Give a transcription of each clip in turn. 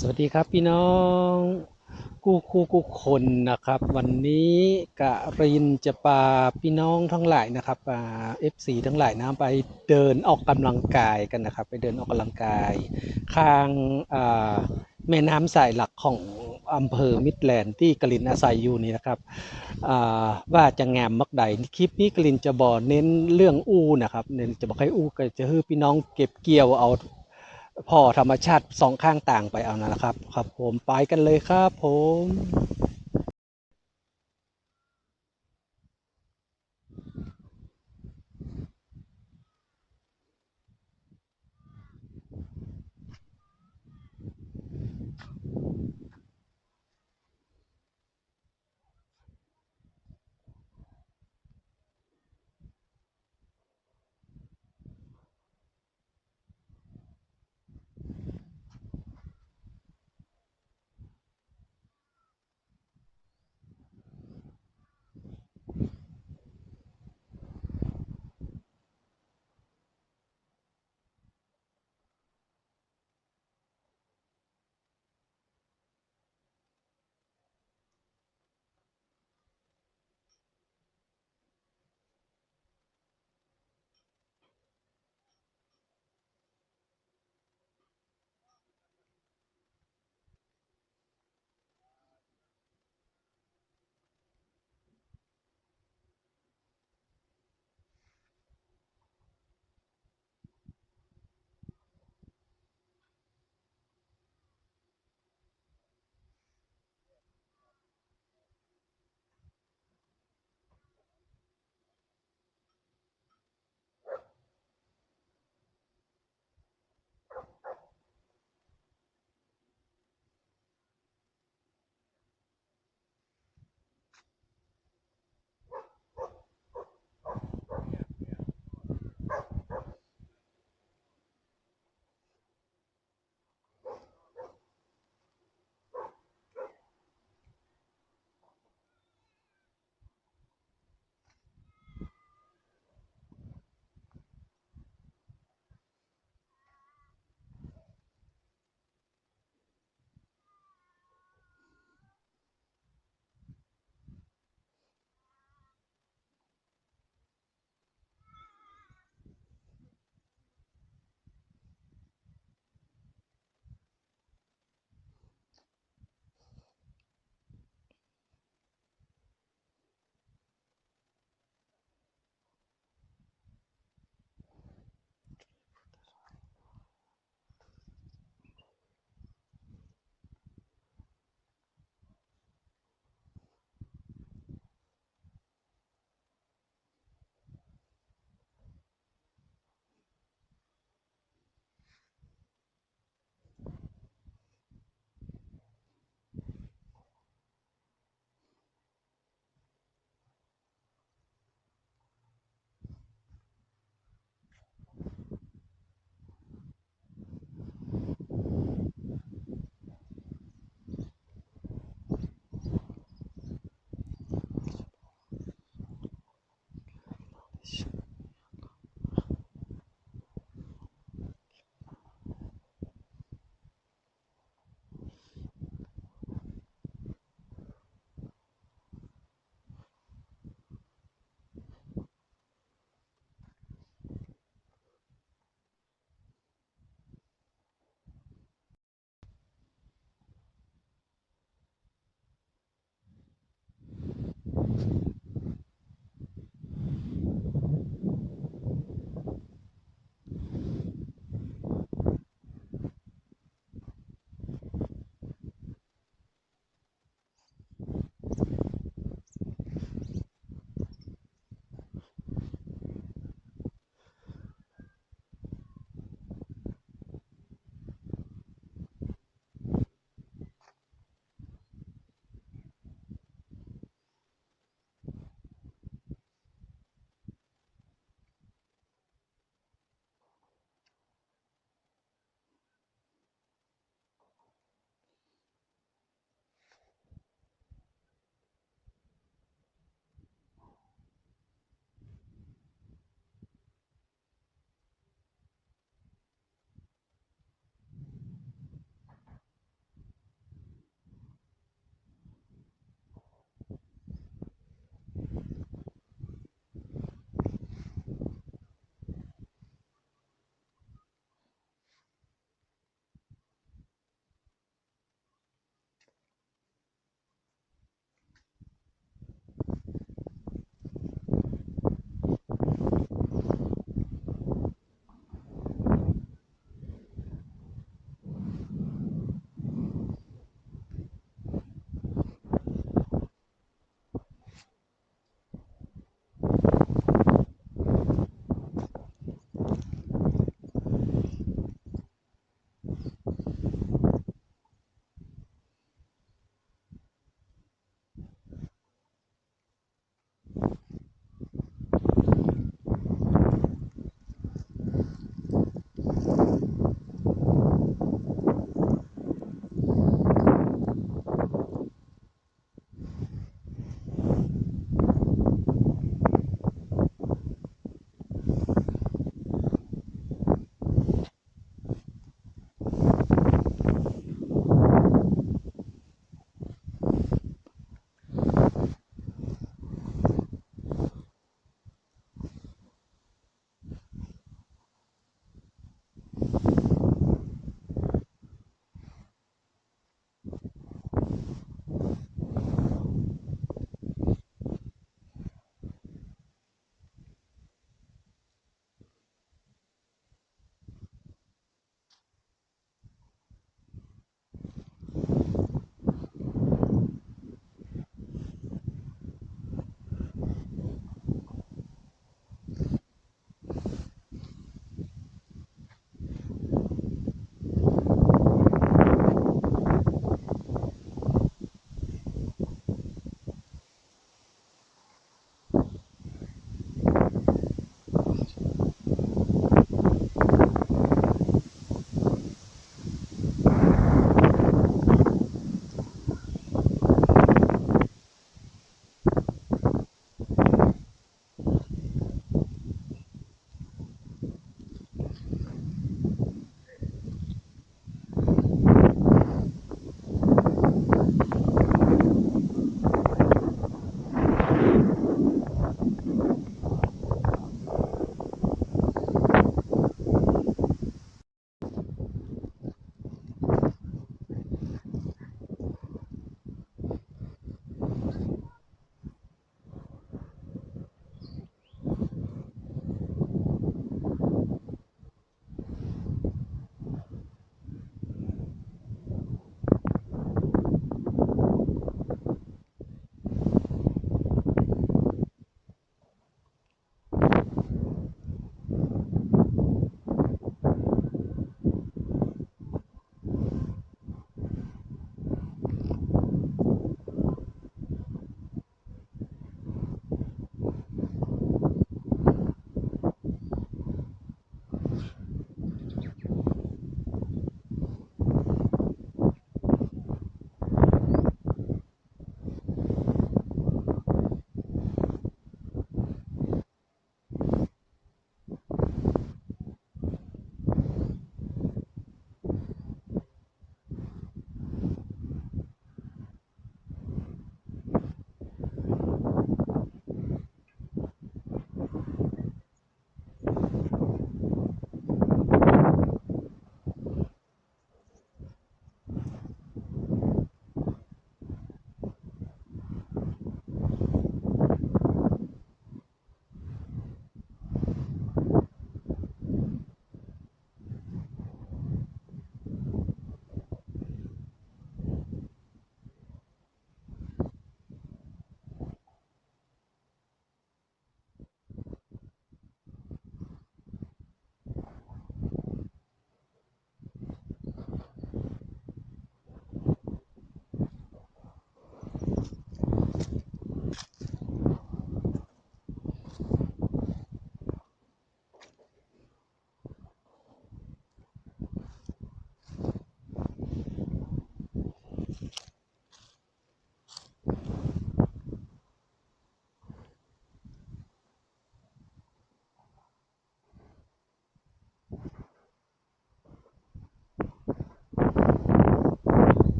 สวัสดีครับพี่น้องกู้คู่กู้คนนะครับ วันนี้กะรินจะพาพี่น้องทั้งหลายนะครับเอฟซีทั้งหลายนะไปเดินออกกำลังกายกันนะครับ ไปเดินออกกำลังกาย ข้างแม่น้ำสายหลักของอำเภอมิตรแลนด์ที่กลินอาศัยอยู่นี่นะครับว่าจะงามมักใดคลิปนี้กลินจะบอเน้นเรื่องอู้นะครับเน้นจะบอกให้อู้ก็จะให้พี่น้องเก็บเกี่ยวเอา พ่อธรรมชาติสองข้างต่างไปเอานั่นแหละครับ ครับผมไปกันเลยครับผม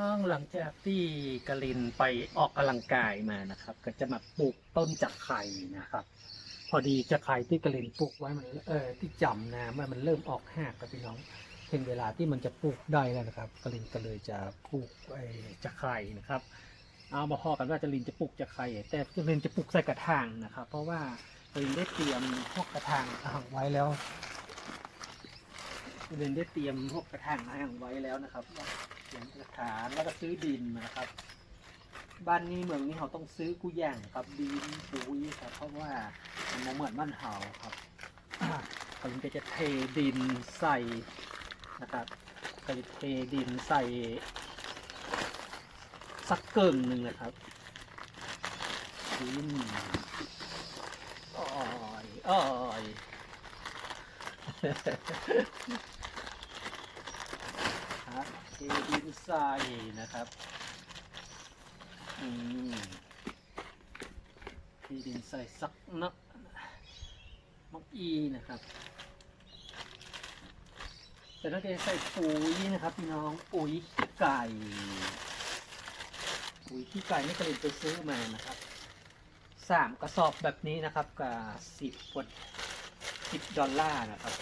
น้องหลังจากที่กลินไปออกกำลังกายมานะครับ ก็จะมาปลูกต้นจักไข่นะครับ พอดีจักไข่ที่กลินปลูกไว้มันเออที่จำนะมันมันเริ่มออกหากกับพี่น้องเป็นเวลาที่มันจะปลูกได้แล้วนะครับกลินก็เลยจะปลูกไอ้จักไข่นะครับ เอามาพอกันว่าจลินจะปลูกจักไข่แต่จลินจะปลูกใส่กระถางนะครับ เพราะว่ากลินได้เตรียมพวกกระถางอาไว้แล้ว กลินได้เตรียมพวกกระถางอ่างไว้แล้วนะครับเตรียมกระถางแล้วก็ซื้อดินนะครับ บ้านนี้เมืองนี้เขาต้องซื้อกุย่างครับดินปุ๋ยครับเพราะว่ามันเหมือนบ้านเฮาครับกลินก็จะเทดินใส่นะครับก็จะเทดินใส่สักเกินหนึ่งนะครับดินอ้อยอ้อย เทดินใส่นะครับอืมเทดินใส่สักนักมักอีนะครับแต่ถ้าจะใส่ปุ๋ยนะครับพี่น้องปุ๋ยขี้ไก่ปุ๋ยขี้ไก่นี่กระเด็นไปซื้อมานะครับสามกระสอบแบบนี้นะครับกับสิบกว่าสิบดอลลาร์นะครับ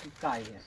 ขี้ไก่เนี่ย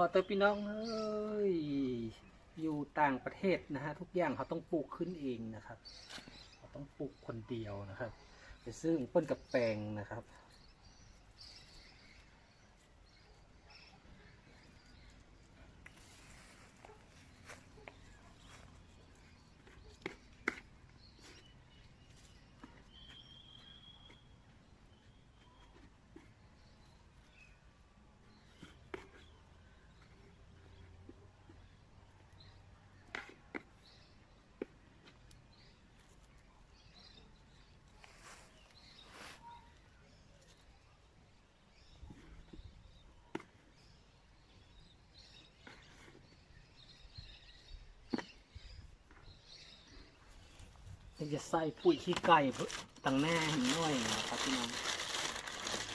อเตอพี่น้องเอ้ยอยู่ต่างประเทศนะฮะทุกอย่างเขาต้องปลูกขึ้นเองนะครับ เขาต้องปลูกคนเดียวนะครับไปซื้อของเปิ้นกับแปลงนะครับ จะใส่ปุ๋ยขี้ไก่ตั้งหน้าให้หน่อยนะครับพี่น้อง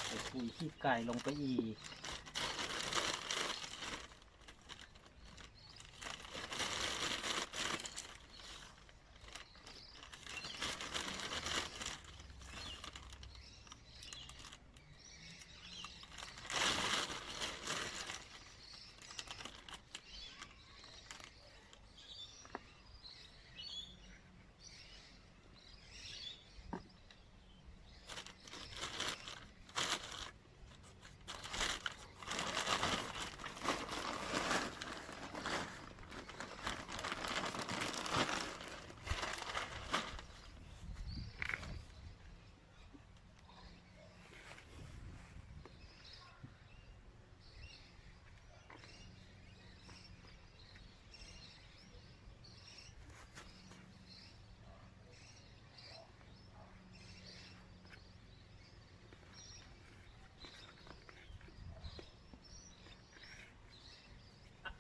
ใส่ปุ๋ยขี้ไก่ลงไปอีก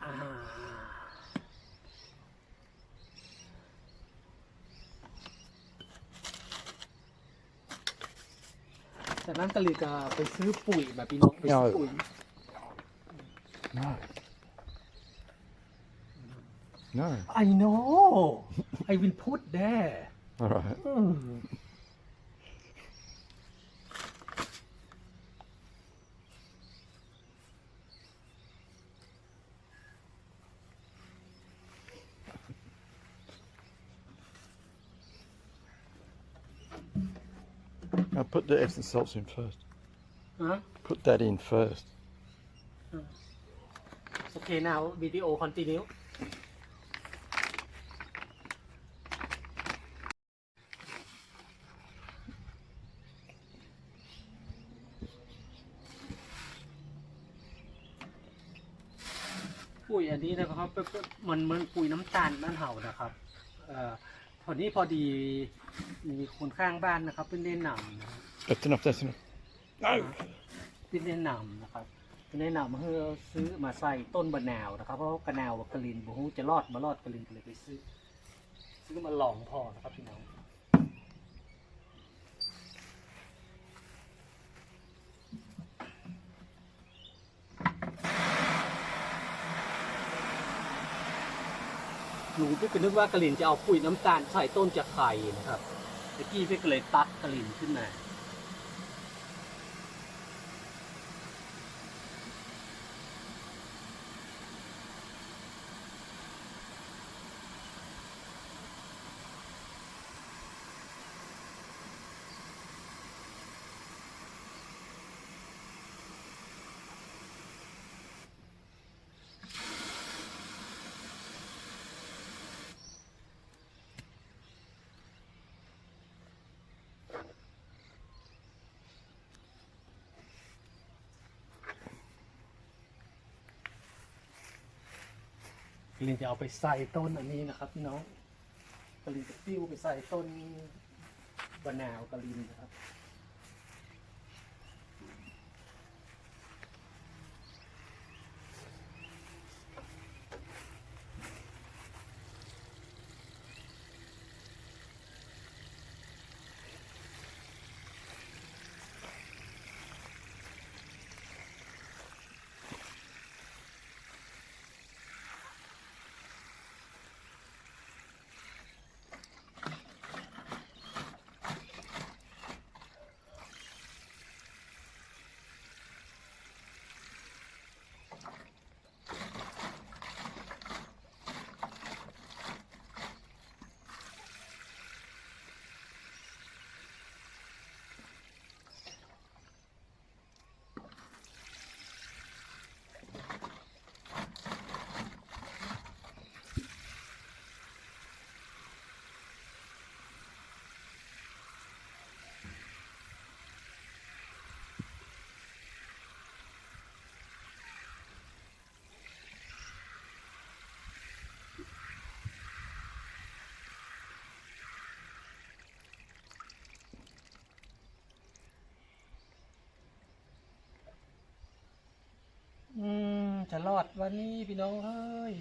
อ่า จากนั้นก็เลยก็ไปซื้อปุ๋ยแบบพี่น้องไปซื้อปุ๋ย No. No. I know I will put there All right. อื put the Epsom salts in first. ฮะ Put that in first. โอเค now video continue ปุ๋ยอันนี้นะครับเป็นเป็นมันมันปุ๋ยน้ำตาลบ้านเห่านะครับเอ่อพอนี้พอดีมีคนข้างบ้านนะครับเป็นแนะนำนะครับ That's enough, that's enough. No! เป็นแนะนำนะครับเป็นแนะนำให้เราซื้อมาใส่ต้นบะนาวนะครับ เพราะว่ากระนาวกับกะลินบุหูจะรอดมารอดกะลินก็เลยไปซื้อ ซื้อมาลองพอนะครับพี่น้อง หนูพี่ก็นึกว่ากะลินจะเอาปุ๋ยน้ำตาลใส่ต้นจะไข่นะครับตะกี้พี่ก็เลยตัดกะลินขึ้นมา ลินจะเอาไปใส่ต้นอันนี้นะครับพี่น้องกลินจะติ้วไปใส่ต้นบะนาวกลินนะครับ อืม จะรอดวันนี้พี่น้องเฮ้ย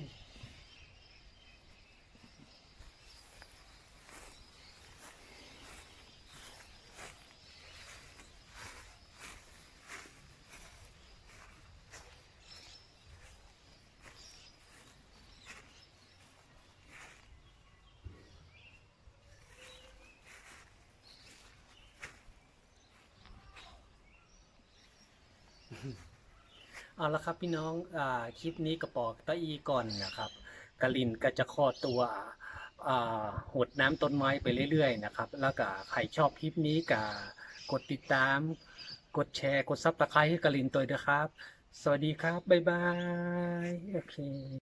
เอาละครับพี่น้องอ่าคลิปนี้กระปอกตะอีก่อนนะครับกะลินก็จะคอตัวอ่าหดน้ำต้นไม้ไปเรื่อยๆนะครับ แล้วก็ใครชอบคลิปนี้ก็กดติดตาม กดแชร์กดซับสไครต์ให้กะลินตัวด้วยนะครับ สวัสดีครับ บ๊ายบาย โอเค